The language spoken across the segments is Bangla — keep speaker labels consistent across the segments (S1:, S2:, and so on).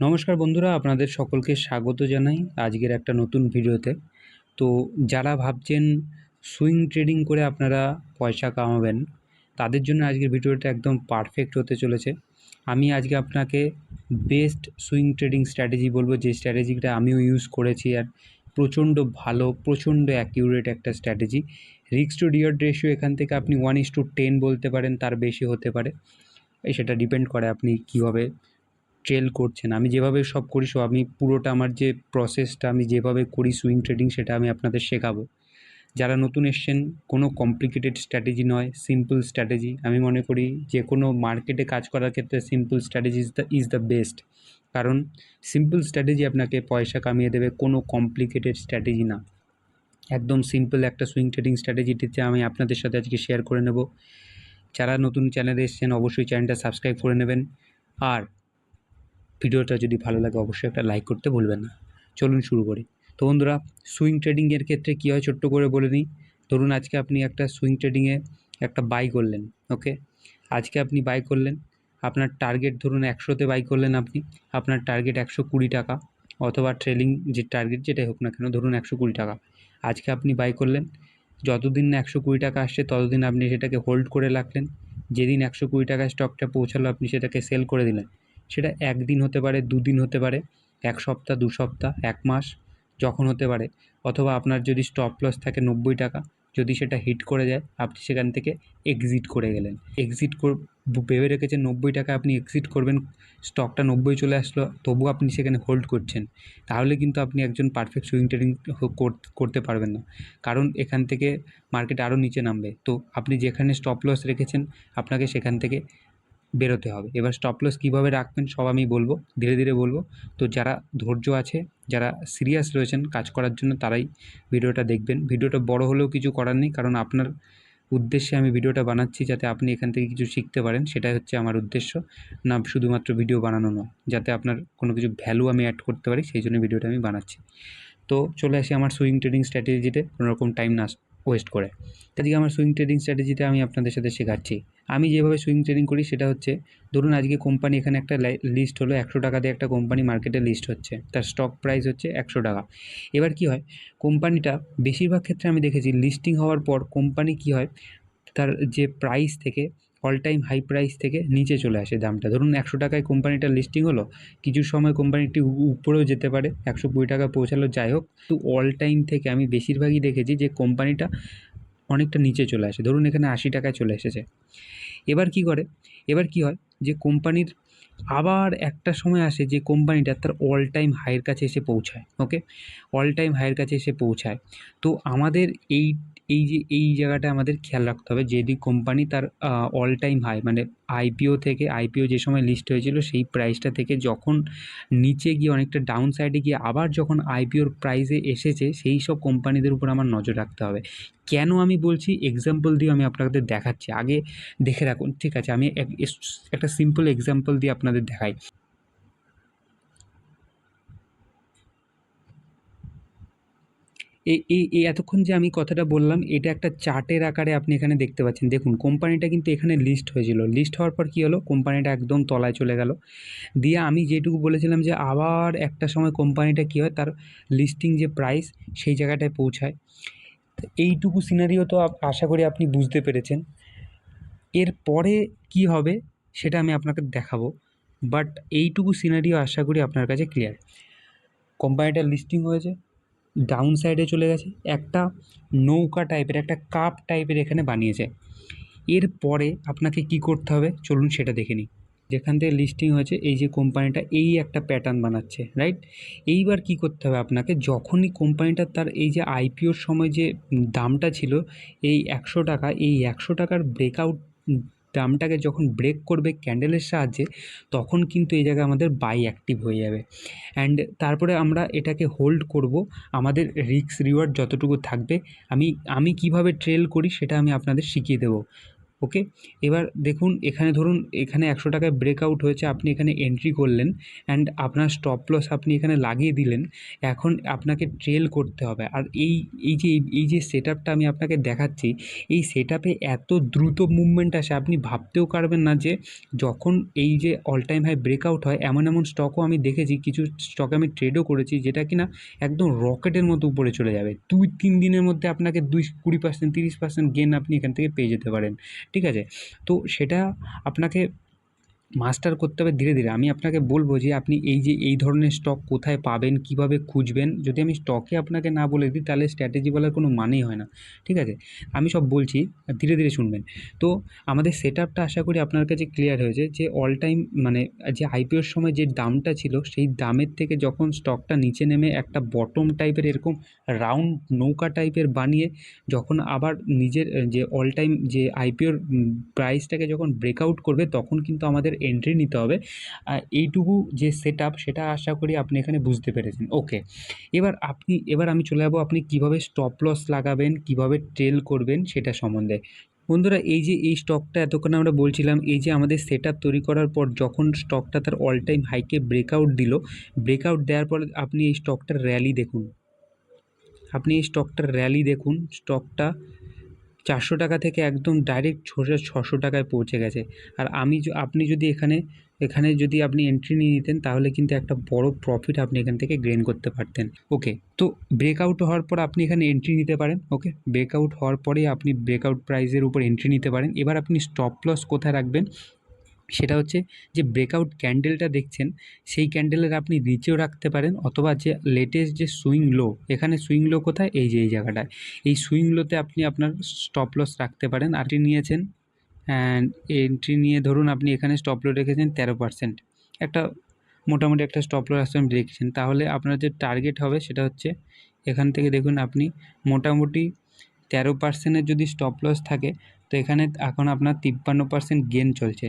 S1: নমস্কার বন্ধুরা, আপনাদের সকলকে স্বাগত জানাই আজকের একটা নতুন ভিডিওতে। তো যারা ভাবছেন সুইং ট্রেডিং করে আপনারা পয়সা কামাবেন, তাদের জন্য আজকের ভিডিওটা একদম পারফেক্ট হতে চলেছে। আমি আজকে আপনাকে বেস্ট সুইং ট্রেডিং স্ট্র্যাটেজি বলব, যে স্ট্র্যাটেজিটা আমিও ইউজ করেছি আর প্রচণ্ড ভালো, প্রচণ্ড অ্যাকিউরেট একটা স্ট্র্যাটেজি। রিক্স টু রিয়ার্ড রেশিও এখান থেকে আপনি ওয়ান ইস টু টেন বলতে পারেন, তার বেশি হতে পারে। সেটা ডিপেন্ড করে আপনি কীভাবে ট্রেল করছেন। আমি যেভাবে সব করি, সব আমি পুরোটা আমার যে প্রসেসটা আমি যেভাবে করি সুইং ট্রেডিং সেটা আমি আপনাদের শেখাবো। যারা নতুন এসছেন, কোনো কমপ্লিকেটেড স্ট্র্যাটেজি নয় সিম্পল স্ট্র্যাটেজি আমি মনে করি যে কোনো মার্কেটে কাজ করার ক্ষেত্রে simple strategy is the is the best কারণ সিম্পল স্ট্র্যাটেজি আপনাকে পয়সা কামিয়ে দেবে, কোনো কমপ্লিকেটেড স্ট্র্যাটেজি না। একদম সিম্পল একটা সুইং ট্রেডিং স্ট্র্যাটেজিটিতে আমি আপনাদের সাথে আজকে শেয়ার করে নেব। যারা নতুন চ্যানেলে এসছেন, অবশ্যই চ্যানেলটা সাবস্ক্রাইব করে নেবেন। আর ভিডিওটা যদি ভালো লাগে, অবশ্যই একটা লাইক করতে ভুলবেন না। চলুন শুরু করি। তো বন্ধুরা সুইং ট্রেডিংয়ের ক্ষেত্রে কী হয় ছোট্ট করে বলে নিই ধরুন, আজকে আপনি একটা সুইং ট্রেডিংয়ে একটা বাই করলেন ওকে আজকে আপনি বাই করলেন, আপনার টার্গেট ধরুন একশোতে বাই করলেন আপনি, আপনার টার্গেট একশো কুড়ি টাকা, অথবা ট্রেলিং যে টার্গেট যেটাই হোক না কেন, ধরুন একশো কুড়ি টাকা। আজকে আপনি বাই করলেন, যতদিন না একশো কুড়ি টাকা আসছে, ততদিন আপনি সেটাকে হোল্ড করে রাখলেন। যেদিন একশো কুড়ি টাকায় স্টকটা পৌঁছালো, আপনি সেটাকে সেল করে দিলেন। সেটা একদিন হতে পারে, দুদিন হতে পারে, এক সপ্তাহ, দু সপ্তাহ, এক মাস, যখন হতে পারে। অথবা আপনার যদি স্টপ লস থাকে নব্বই টাকা, যদি সেটা হিট করে যায়, আপনি সেখান থেকে এক্সিট করে গেলেন। এক্সিট কর, ভেবে রেখেছেন নব্বই টাকা আপনি এক্সিট করবেন স্টকটা নব্বই চলে আসলো, তবুও আপনি সেখানে হোল্ড করছেন। তাহলে কিন্তু আপনি একজন পারফেক্ট সুইং ট্রেডিং করতে পারবেন না। কারণ এখান থেকে মার্কেট আরও নিচে নামবে। তো আপনি যেখানে স্টপ লস রেখেছেন, আপনাকে সেখান থেকে বেরোতে হবে। এবার স্টপ লস কীভাবে রাখবেন সব আমি বলব, ধীরে ধীরে বলব। তো যারা ধৈর্য আছে, যারা সিরিয়াস রয়েছেন কাজ করার জন্য তারাই ভিডিওটা দেখবেন। ভিডিওটা বড় হলেও কিছু করার নেই, কারণ আপনার উদ্দেশ্যে আমি ভিডিওটা বানাচ্ছি যাতে আপনি এখান থেকে কিছু শিখতে পারেন, সেটাই হচ্ছে আমার উদ্দেশ্য। না, শুধুমাত্র ভিডিও বানানো নয়, যাতে আপনার কোনো কিছু ভ্যালু আমি অ্যাড করতে পারি, সেই জন্য ভিডিওটা আমি বানাচ্ছি। তো চলে আসি আমার সুইং ট্রেডিং স্ট্র্যাটেজিতে কোনো রকম টাইম না ওয়েস্ট করে। এদিকে আমার সুইং ট্রেডিং স্ট্র্যাটেজিতে আমি আপনাদের সাথে শেখাচ্ছি। আমি যেভাবে সুইং ট্রেডিং করি সেটা হচ্ছে, ধরুন আজকে কোম্পানি এখানে একটা লিস্ট হলো, একশো টাকা দিয়ে একটা কোম্পানি মার্কেটে লিস্ট হচ্ছে। তার স্টক প্রাইস হচ্ছে একশো টাকা। এবার কি হয় কোম্পানিটা বেশিরভাগ ক্ষেত্রে আমি দেখেছি লিস্টিং হওয়ার পর কোম্পানি কি হয়, তার যে প্রাইস থেকে অল টাইম হাই প্রাইস থেকে নিচে চলে আসে দামটা। ধরুন একশো টাকায় কোম্পানিটার লিস্টিং হলো, কিছু সময় কোম্পানিটি উপরেও যেতে পারে, একশো কুড়ি টাকা পৌঁছালো, যাই হোক। তো অল টাইম থেকে আমি বেশিরভাগই দেখেছি যে কোম্পানিটা অনেকটা নিচে চলে আসে। ধরুন এখানে আশি টাকায় চলে এসেছে। এবার কি করে? এবার কি হয় যে কোম্পানির আবার একটা সময় আসে যে কোম্পানিটা তার অল টাইম হাইয়ের কাছে এসে পৌঁছায় ওকে অল টাইম হাইয়ের কাছে এসে পৌঁছায়। তো আমাদের এই এই যে, এই জায়গাটা আমাদের খেয়াল রাখতে হবে। যদি কোম্পানি তার অল টাইম হাই মানে আইপিও থেকে আইপিও যে সময় লিস্ট হয়েছিল, সেই প্রাইসটা থেকে যখন নিচে গিয়ে অনেকটা ডাউন সাইডে গিয়ে আবার যখন আইপিওর প্রাইসে এসেছে, সেই সব কোম্পানিদের উপর আমার নজর রাখতে হবে। কেন আমি বলছি? এক্সাম্পল দিয়ে আমি আপনাদের দেখাচ্ছি। আগে দেখে রাখুন। ঠিক আছে, আমি একটা সিম্পল এক্সাম্পল দিয়ে আপনাদের দেখাই। এই এই এতক্ষণ যে আমি কথাটা বললাম, এটা একটা চার্টের আকারে আপনি এখানে দেখতে পাচ্ছেন। দেখুন, কোম্পানিটা কিন্তু এখানে লিস্ট হয়েছিল। লিস্ট হওয়ার পর কী হলো? কোম্পানিটা একদম তলায় চলে গেল। দিয়ে আমি যেটুকু বলেছিলাম যে আবার একটা সময় কোম্পানিটা কী হয়? তার লিস্টিং যে প্রাইস সেই জায়গাটায় পৌঁছায়। এইটুকু সিনারিও তো আশা করি আপনি বুঝতে পেরেছেন। এর পরে কী হবে, সেটা আমি আপনাকে দেখাবো। বাট এইটুকু সিনারিও আশা করি আপনার কাছে ক্লিয়ার কোম্পানিটা লিস্টিং হয়েছে। ডাউন সাইডে চলে গেছে। একটা নৌকা টাইপের, একটা কাপ টাইপের এখানে বানিয়েছে। এরপরে আপনাকে কি করতে হবে? চলুন সেটা দেখে নিই। যেখান থেকে লিস্টিং হয়েছে, এই যে কোম্পানিটা এই একটা প্যাটার্ন বানাচ্ছে রাইট এইবার কি করতে হবে আপনাকে? যখনই কোম্পানিটা তার এই যে আইপিওর সময় যে দামটা ছিল, এই একশো টাকা, এই একশো টাকার ব্রেকআউট দামটাকে যখন ব্রেক করবে ক্যান্ডেলের সাহায্যে, তখন কিন্তু এই জায়গায় আমাদের বাই অ্যাক্টিভ হয়ে যাবে। অ্যান্ড তারপরে আমরা এটাকে হোল্ড করব। আমাদের রিস্ক রিওয়ার্ড যতটুকু থাকবে, আমি আমি কীভাবে ট্রেল করি সেটা আমি আপনাদের শিখিয়ে দেবো। ওকে এবার দেখুন, এখানে ধরুন, এখানে একশো টাকায় ব্রেকআউট হয়েছে, আপনি এখানে এন্ট্রি করলেন অ্যান্ড আপনার স্টপ লস আপনি এখানে লাগিয়ে দিলেন, এখন আপনাকে ট্রেল করতে হবে। আর এই এই যে এই যে সেট আমি আপনাকে দেখাচ্ছি, এই সেট এত দ্রুত মুভমেন্ট আসে, আপনি ভাবতেও পারবেন না যে যখন এই যে অল টাইম হাই ব্রেকআউট হয়, এমন এমন স্টকও আমি দেখেছি, কিছু স্টকে আমি ট্রেডও করেছি, যেটা কিনা একদম রকেটের মতো উপরে চলে যাবে। দুই, তিন দিনের মধ্যে আপনাকে দুই কুড়ি পার্সেন্ট তিরিশ পার্সেন্ট গেন আপনি এখান থেকে পেয়ে যেতে পারেন। ঠিক আছে তো সেটা আপনাকে মাস্টার করতে হবে ধীরে ধীরে। আমি আপনাকে বলব যে আপনি এই যে, এই ধরনের স্টক কোথায় পাবেন, কীভাবে খুঁজবেন, যদি আমি স্টকে আপনাকে না বলে দিই, তাহলে স্ট্র্যাটেজি বলার কোনো মানেই হয় না। ঠিক আছে? আমি সব বলছি, ধীরে ধীরে শুনবেন। তো আমাদের সেট আপটা আশা করি আপনার কাছে ক্লিয়ার হয়েছে যে অল টাইম মানে যে আইপিওর সময় যে দামটা ছিল, সেই দামের থেকে যখন স্টকটা নিচে নেমে একটা বটম টাইপের এরকম রাউন্ড নৌকা টাইপের বানিয়ে, যখন আবার নিজের, যে অল টাইম যে আইপিওর প্রাইসটাকে যখন ব্রেকআউট করবে, তখন কিন্তু আমাদের এন্ট্রি নিতে হবে। এইটুকু যে সেট সেটা আশা করি আপনি এখানে বুঝতে পেরেছেন। ওকে এবার আপনি, এবার আমি চলে যাব আপনি কীভাবে স্টপ লস লাগাবেন, কীভাবে ট্রেল করবেন সেটা সম্বন্ধে। বন্ধুরা, এই যে, এই স্টকটা এতক্ষণ আমরা বলছিলাম, এই যে আমাদের সেট তৈরি করার পর যখন স্টকটা তার অল টাইম হাইকে ব্রেকআউট দিল ব্রেকআউট দেওয়ার পর আপনি এই স্টকটার র্যালি দেখুন। আপনি এই স্টকটার র্যালি দেখুন স্টকটা চারশো টাকা থেকে একদম ডাইরেক্ট ছশো ছশো টাকায় পৌঁছে গেছে। আর আমি আপনি যদি এখানে এখানে যদি আপনি এন্ট্রি নিয়ে নিতেন, তাহলে কিন্তু একটা বড় প্রফিট আপনি এখান থেকে গ্রেন করতে পারতেন। ওকে তো ব্রেকআউট হওয়ার পর আপনি এখানে এন্ট্রি নিতে পারেন। ওকে ব্রেকআউট হওয়ার পরে আপনি ব্রেকআউট প্রাইজের উপর এন্ট্রি নিতে পারেন। এবার আপনি স্টপ লস কোথায় রাখবেন? সেটা হচ্ছে যে ব্রেকআউট ক্যান্ডেলটা দেখছেন, সেই ক্যান্ডেলের আপনি নিচেও রাখতে পারেন অথবা যে লেটেস্ট যে সুইং লো এখানে সুইং লো কোথায়? এই যে, এই জায়গাটায়। এই সুইং লোতে আপনি আপনার স্টপ লস রাখতে পারেন। আরটি নিয়েছেন অ্যান্ড এন্ট্রি নিয়ে ধরুন আপনি এখানে স্টপ লো রেখেছেন তেরো পার্সেন্ট একটা মোটামুটি একটা স্টপ লস আপনি রেখেছেন। তাহলে আপনার যে টার্গেট হবে সেটা হচ্ছে, এখান থেকে দেখুন আপনি মোটামুটি তেরো পার্সেন্টের যদি স্টপ লস থাকে, তো এখানে এখন আপনার তিপ্পান্ন পার্সেন্ট গেন চলছে।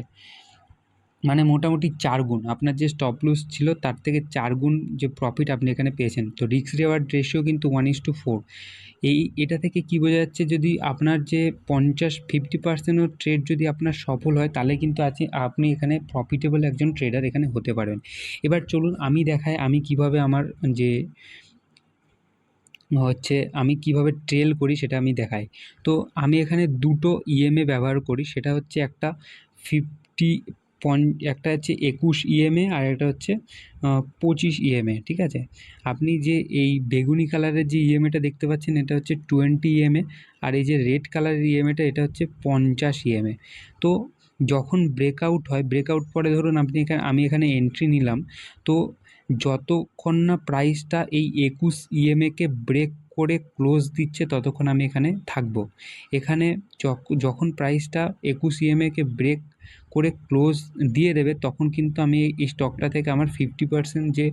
S1: মানে মোটামুটি চার গুণ। আপনার যে স্টপ লস ছিল, তার থেকে চার গুণ যে প্রফিট আপনি এখানে পেয়েছেন। তো রিক্স রেওয়ার্ড রেশিও কিন্তু ওয়ান ইস টু ফোর এই, এটা থেকে কী বোঝা যাচ্ছে, যদি আপনার যে পঞ্চাশ ফিফটি পার্সেন্টও ট্রেড যদি আপনার সফল হয়, তাহলে কিন্তু আছে, আপনি এখানে প্রফিটেবল একজন ট্রেডার এখানে হতে পারবেন। এবার চলুন আমি দেখাই আমি কীভাবে আমার যে হচ্ছে, আমি কীভাবে ট্রেল করি সেটা আমি দেখাই। তো আমি এখানে দুটো ইএমএ ব্যবহার করি, সেটা হচ্ছে একটা ফিফটি পন একটা হচ্ছে একুশ ইএমএ আর একটা হচ্ছে পঁচিশ ইএমএ ঠিক আছে? আপনি যে এই বেগুনি কালারের যে ইএমএটা দেখতে পাচ্ছেন, এটা হচ্ছে টোয়েন্টি ইএমএ আর এই যে রেড কালারের ইএমএটা এটা হচ্ছে পঞ্চাশ ইএমএ তো যখন ব্রেকআউট হয়, ব্রেকআউট পরে ধরুন আপনি এখানে, আমি এখানে এন্ট্রি নিলাম, তো যতক্ষণ না প্রাইসটা এই একুশ ইএমএকে ব্রেক করে ক্লোজ দিচ্ছে ততক্ষণ আমি এখানে থাকব। এখানে যখন প্রাইসটা একুশ ইএমএকে ব্রেক করে ক্লোজ দিয়ে দেবে, তখন কিন্তু আমি এই স্টকটা থেকে আমার ফিফটি পার্সেন্ট যে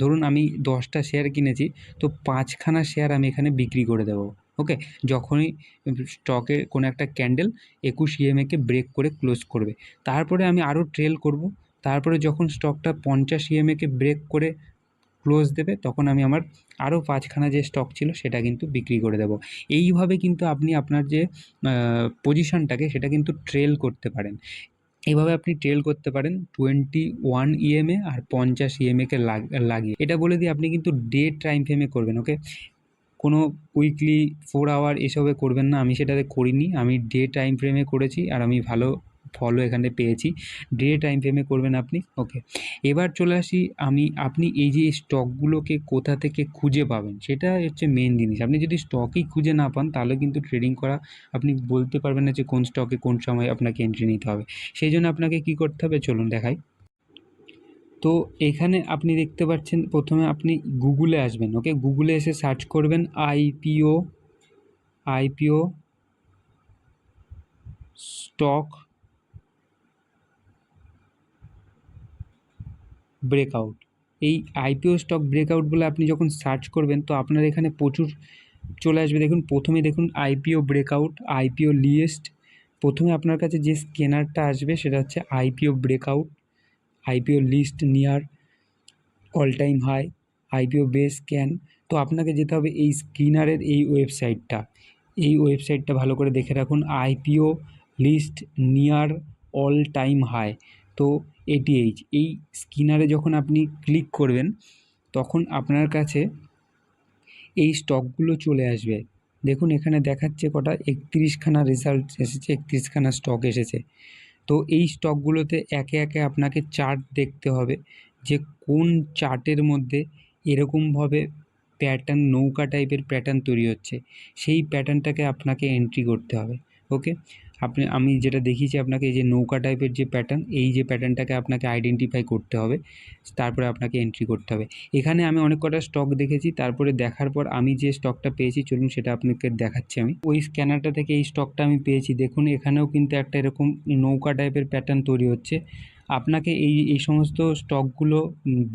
S1: ধরুন আমি দশটা শেয়ার কিনেছি, তো পাঁচখানা শেয়ার আমি এখানে বিক্রি করে দেবো। ওকে যখনই স্টকে কোনো একটা ক্যান্ডেল একুশ ইএমএকে ব্রেক করে ক্লোজ করবে। তারপরে আমি আরও ট্রেল করব। তারপরে যখন স্টকটা পঞ্চাশ ইএমএকে ব্রেক করে ক্লোজ দেবে, তখন আমি আমার আরও পাঁচখানা যে স্টক ছিল সেটা কিন্তু বিক্রি করে দেবো। এইভাবে কিন্তু আপনি আপনার যে পজিশনটাকে সেটা কিন্তু ট্রেল করতে পারেন। এইভাবে আপনি ট্রেল করতে পারেন টোয়েন্টি ওয়ান ইএমএ আর পঞ্চাশ ইএমএকে লাগিয়ে। এটা বলে দিয়ে আপনি কিন্তু ডে টাইম ফ্রেমে করবেন ওকে কোনো উইকলি ফোর আওয়ার এসবে করবেন না, আমি সেটাতে করিনি। আমি ডে টাইম ফ্রেমে করেছি আর আমি ভালো ফলও এখানে পেয়েছি। ডে টাইম ফ্রেমে করবেন আপনি। ওকে এবার চলে আসি আমি, আপনি এই যে স্টকগুলোকে কোথা থেকে খুঁজে পাবেন, সেটা হচ্ছে মেন জিনিস। আপনি যদি স্টকই খুঁজে না পান, তাহলে কিন্তু ট্রেডিং করা আপনি বলতে পারবেন না যে কোন স্টকে কোন সময় আপনাকে এন্ট্রি নিতে হবে। সেই জন্য আপনাকে কী করতে হবে, চলুন দেখাই। তো এখানে আপনি দেখতে পাচ্ছেন, প্রথমে আপনি গুগলে আসবেন। ওকে গুগলে এসে সার্চ করবেন আইপিও আইপিও স্টক ব্রেকআউট। এই আইপিও স্টক ব্রেকআউট বলে আপনি যখন সার্চ করবেন, তো আপনার এখানে প্রচুর চলে আসবে। দেখুন প্রথমে দেখুন আইপিও ব্রেকআউট আইপিও লিয়েস্ট প্রথমে আপনার কাছে যে স্ক্যানারটা আসবে, সেটা হচ্ছে IPO breakout IPO list near, all time high IPO base scan. তো আপনাকে যেতে হবে এই স্ক্রিনারের এই ওয়েবসাইটটা। এই ওয়েবসাইটটা ভালো করে দেখে রাখুন IPO list near, all time high. তো এটিএইচ এই স্কিনারে যখন আপনি ক্লিক করবেন, তখন আপনার কাছে এই স্টকগুলো চলে আসবে। দেখুন, এখানে দেখাচ্ছে কটা, একত্রিশখানা রেজাল্ট এসেছে, একত্রিশখানা স্টক এসেছে। তো এই স্টকগুলোতে একে একে আপনাকে চার্ট দেখতে হবে যে কোন চার্টের মধ্যে এরকমভাবে প্যাটার্ন নৌকা টাইপের প্যাটার্ন তৈরি হচ্ছে। সেই প্যাটার্নটাকে আপনাকে এন্ট্রি করতে হবে ওকে আপনি, আমি যেটা দেখিয়েছি আপনাকে, এই যে নৌকা টাইপের যে প্যাটার্ন এই যে প্যাটার্নটাকে আপনাকে আইডেন্টিফাই করতে হবে, তারপরে আপনাকে এন্ট্রি করতে হবে। এখানে আমি অনেক কটা স্টক দেখেছি, তারপরে দেখার পর আমি যে স্টকটা পেয়েছি, চলুন সেটা আপনাকে দেখাচ্ছি আমি। ওই স্ক্যানারটা থেকে এই স্টকটা আমি পেয়েছি। দেখুন, এখানেও কিন্তু একটা এরকম নৌকা টাইপের প্যাটার্ন তৈরি হচ্ছে। আপনাকে এই এই সমস্ত স্টকগুলো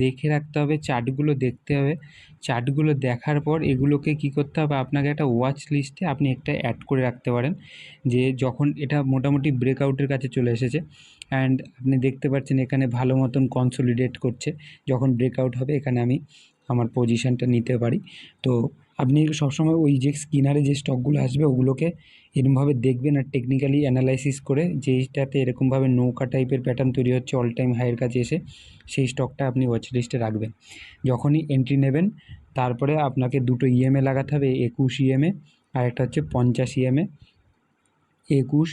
S1: দেখে রাখতে হবে চার্টগুলো দেখতে হবে। চার্টগুলো দেখার পর এগুলোকে কি করতে হবে? আপনাকে একটা ওয়াচ লিস্টে আপনি একটা অ্যাড করে রাখতে পারেন, যে যখন এটা মোটামুটি ব্রেকআউটের কাছে চলে এসেছে অ্যান্ড আপনি দেখতে পাচ্ছেন এখানে ভালো মতন কনসোলিডেট করছে। যখন ব্রেকআউট হবে এখানে আমি আমার পজিশানটা নিতে পারি। তো আপনি সবসময় ওই যে স্কিনারে যে স্টকগুলো আসবে, ওগুলোকে এরমভাবে দেখবেন আর টেকনিক্যালি অ্যানালাইসিস করে যেইটাতে এরকমভাবে নৌকা টাইপের প্যাটার্ন তৈরি হচ্ছে অল টাইম হাইয়ের কাছে এসে সেই স্টকটা আপনি ওয়াচ লিস্টে রাখবেন। যখনই এন্ট্রি নেবেন, তারপরে আপনাকে দুটো ইএমএ লাগাতে হবে, একুশ ইএমএ আর একটা হচ্ছে পঞ্চাশ ইএমএ একুশ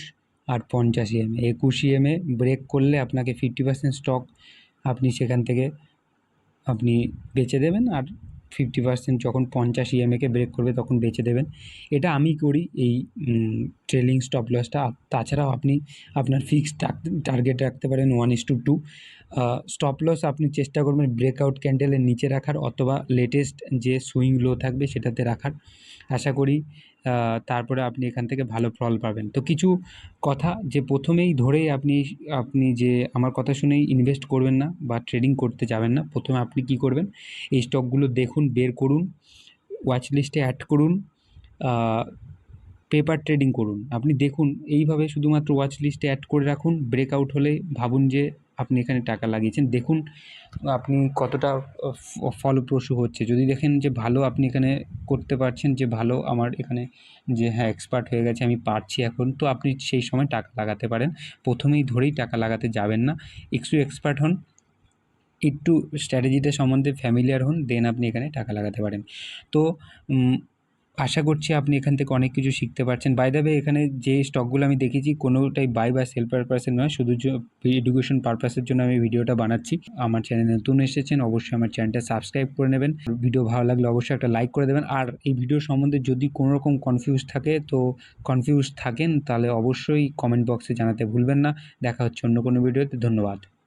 S1: আর পঞ্চাশ ইএমএ একুশ ইএমএ ব্রেক করলে আপনাকে ফিফটি পার্সেন্ট স্টক আপনি সেখান থেকে আপনি বেচে দেবেন আর ফিফটি পার্সেন্ট যখন পঞ্চাশ ইএমএকে ব্রেক করবে তখন বেঁচে দেবেন। এটা আমি করি এই ট্রেলিং স্টপ লসটা তাছাড়াও আপনি আপনার ফিক্সড টার্গেট রাখতে পারেন one is two two stop loss আপনি চেষ্টা করবেন ব্রেকআউট ক্যান্ডেলের নিচে রাখার অথবা লেটেস্ট যে সুইং লো থাকবে সেটাতে রাখার। আশা করি তারপরে আপনি এখান থেকে ভালো ফল পাবেন। তো কিছু কথা যে প্রথমেই ধরেই আপনি আপনি যে আমার কথা শুনেই ইনভেস্ট করবেন না বা ট্রেডিং করতে যাবেন না, প্রথমে আপনি কী করবেন? এই স্টকগুলো দেখুন, বের করুন ওয়াচ লিস্টে অ্যাড করুন পেপার ট্রেডিং করুন। আপনি দেখুন, এইভাবে শুধুমাত্র ওয়াচ লিস্টে অ্যাড করে রাখুন ব্রেকআউট হলে ভাবুন যে আপনি এখানে টাকা লাগিয়েছেন। দেখুন, আপনি কতটা ফলপ্রসূ হচ্ছে। যদি দেখেন যে ভালো আপনি এখানে করতে পারছেন, যে ভালো আমার এখানে যে হ্যাঁ এক্সপার্ট হয়ে গেছে, আমি পারছি এখন, তো আপনি সেই সময় টাকা লাগাতে পারেন। প্রথমেই ধরেই টাকা লাগাতে যাবেন না। একটু এক্সপার্ট হন, একটু স্ট্র্যাটেজিটা সম্বন্ধে ফ্যামিলিয়ার হন দেন আপনি এখানে টাকা লাগাতে পারেন। তো আশা করছি আপনি এখান থেকে অনেক কিছু শিখতে পারছেন। বাই দ্য এখানে যে স্টকগুলো আমি দেখেছি, কোনোটাই বাই বা সেল পারপাসের নয়, শুধু এডুকেশন পারপাসের জন্য আমি ভিডিওটা বানাচ্ছি। আমার চ্যানেলে নতুন এসেছেন, অবশ্যই আমার চ্যানেলটা সাবস্ক্রাইব করে নেবেন। ভিডিও ভালো লাগলে অবশ্যই একটা লাইক করে দেবেন। আর এই ভিডিও সম্বন্ধে যদি কোনো রকম কনফিউজ থাকে, তো কনফিউজ থাকেন, তাহলে অবশ্যই কমেন্ট বক্সে জানাতে ভুলবেন না। দেখা হচ্ছে অন্য কোনো ভিডিওতে ধন্যবাদ।